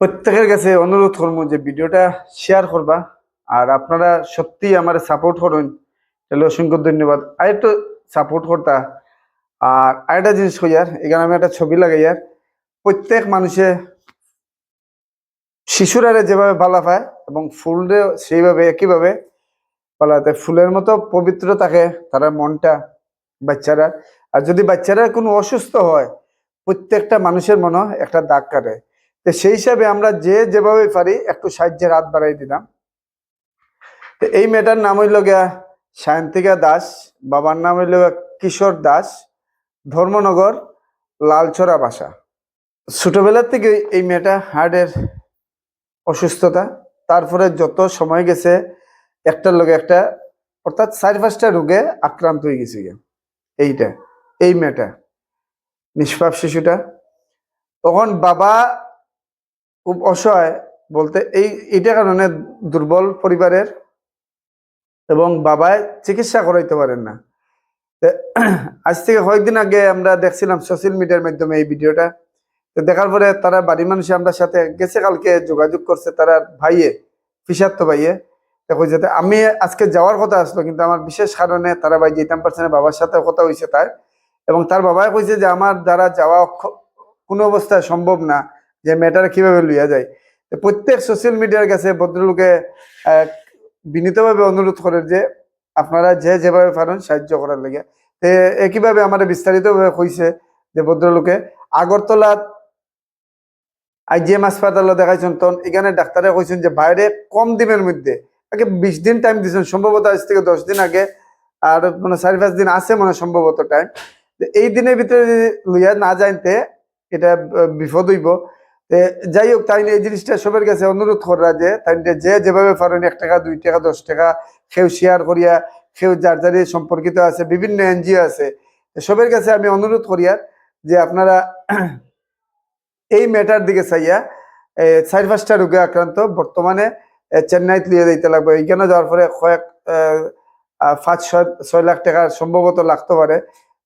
প্রত্যেকের কাছে অনুরোধ করব যে ভিডিওটা শেয়ার করবা। আর আপনারা সত্যি আমার সাপোর্ট করুন। তাহলে অসংখ্য ধন্যবাদ। আর একটু সাপোর্ট করতা। আর আরেকটা জিনিস কইয়ার এখানে আমি একটা ছবি লাগাই আর। প্রত্যেক মানুষে শিশুরা যেভাবে ভালো পায় এবং ফুলরে সেইভাবে, একইভাবে পালাতে ফুলের মতো পবিত্র থাকে তারা মনটা বাচ্চারা। আর যদি বাচ্চারা কোনো অসুস্থ হয়, প্রত্যেকটা মানুষের মনে একটা দাগ কাটে। তো সেই হিসাবে আমরা যে যেভাবে পারি একটু সাহায্যের হাত বাড়াই দিলাম। তো এই মেয়েটার নাম হইল গিয়া সায়ন্তিকা দাস, বাবার নাম হইল কিশোর দাস, ধর্মনগর লালছড়া বাসা। ছোটবেলার থেকে এই মেয়েটা হার্টের অসুস্থতা, তারপরে যত সময় গেছে, একটার লগে একটা, অর্থাৎ চার পাঁচটা রোগে আক্রান্ত হয়ে গেছে এইটা, এই মেয়েটা, নিষ্পাপ শিশুটা। তখন বাবা খুব অসহায় বলতে এই এটা কারণে দুর্বল পরিবারের এবং বাবায় চিকিৎসা করাইতে পারেন না। আজ থেকে কয়েকদিন আগে আমরা দেখছিলাম সোশ্যাল মিডিয়ার মাধ্যমে এই ভিডিওটা। তো দেখার পরে তারা বাড়ির মানুষে আমরা সাথে গেছে, কালকে যোগাযোগ করছে তারা ভাইয়ে ফিসাত্ত ভাইয়ে। দেখো যেতে আমি আজকে যাওয়ার কথা আসলো, কিন্তু আমার বিশেষ কারণে তারা ভাই যেতাম পারছে না, বাবার সাথে কথা হয়েছে তার। এবং তার বাবাই কইছে যে, আমার দ্বারা যাওয়া কোনো অবস্থায় সম্ভব না। যে মেয়েটারা কীভাবে লইয়া যায়। প্রত্যেক সোশ্যাল মিডিয়ার কাছে ভদ্রলোকে বিনীতভাবে অনুরোধ করে যে আপনারা যে যেভাবে পারেন সাহায্য করার লাগে। তে একইভাবে আমার বিস্তারিতভাবে কইছে যে ভদ্রলোকে, আগরতলা আইজিএম হাসপাতালে দেখাইছেন তখন এখানে ডাক্তারে কইছেন যে বাইরে কম দিনের মধ্যে, আগে বিশ দিন টাইম দিয়েছেন সম্ভবত আজ থেকে দশ দিন আগে, আর মানে চারি পাঁচ দিন আছে মানে সম্ভবত টাইম এই দিনের ভিতরে লইয়া না জানতে এটা বিপদ হইব। যাই হোক তাই এই জিনিসটা সবার কাছে অনুরোধ করা যে তাই যে যেভাবে পারেন, এক টাকা, দুই টাকা, দশ টাকা কেউ শেয়ার করিয়া কেউ যার যারি সম্পর্কিত আছে, বিভিন্ন এনজিও আছে, সবের কাছে আমি অনুরোধ করিয়া যে আপনারা এই মেটার দিকে চাইয়া চার পাঁচটা রোগে আক্রান্ত, বর্তমানে চেন্নাইত লিয়ে দিতে লাগবে। এইখানে যাওয়ার পরে কয়েক পাঁচ, ছয় ছয় লাখ টাকা সম্ভবত লাগতে পারে।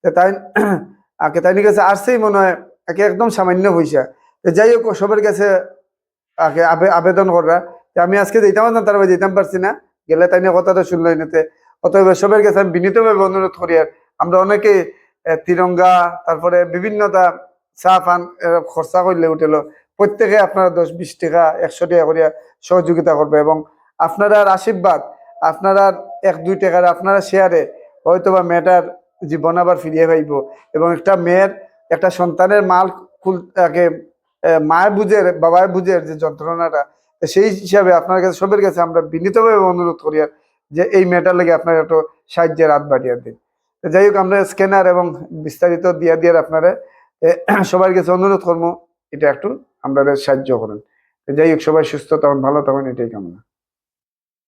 তাই আগে তাই কাছে আসছেই মনে হয় একে একদম সামান্য তো যাই হোক, সবার কাছে আবেদন করা। যে আমি আজকে যেতাম না, তার যেতাম পারছি না। গেলে তাই নিয়ে কথাটা শুনলাই নিতে অতএব সবার কাছে আমি বিনীতভাবে অনুরোধ করি আর আমরা অনেকে তিরঙ্গা, তারপরে বিভিন্নতা চা, পান খরচা করলে উঠেলো। প্রত্যেকে আপনারা দশ, বিশ টাকা, একশো টাকা করিয়া সহযোগিতা করবে এবং আপনার আশীর্বাদ, আপনারা এক, দুই টাকার আপনারা শেয়ারে হয়তো বা মেয়েটার জীবন আবার ফিরিয়ে পাইব। এবং একটা মেয়ের, একটা সন্তানের মাল খুল তাকে মায় বুঝের বাবায় বুঝের যে যন্ত্রণাটা সেই হিসাবে আপনার কাছে, সবের কাছে আমরা বিনীতভাবে অনুরোধ করি আর যে এই মেয়েটার লেগে আপনার একটু সাহায্যের হাত বাড়িয়ে দিন। যাই হোক, আমরা স্ক্যানার এবং বিস্তারিত দিয়া দিয়ে আপনারা সবার কাছে অনুরোধ করব, এটা একটু আপনারা সাহায্য করেন। যাই হোক, সবাই সুস্থ তখন ভালো তখন এটাই কামনা।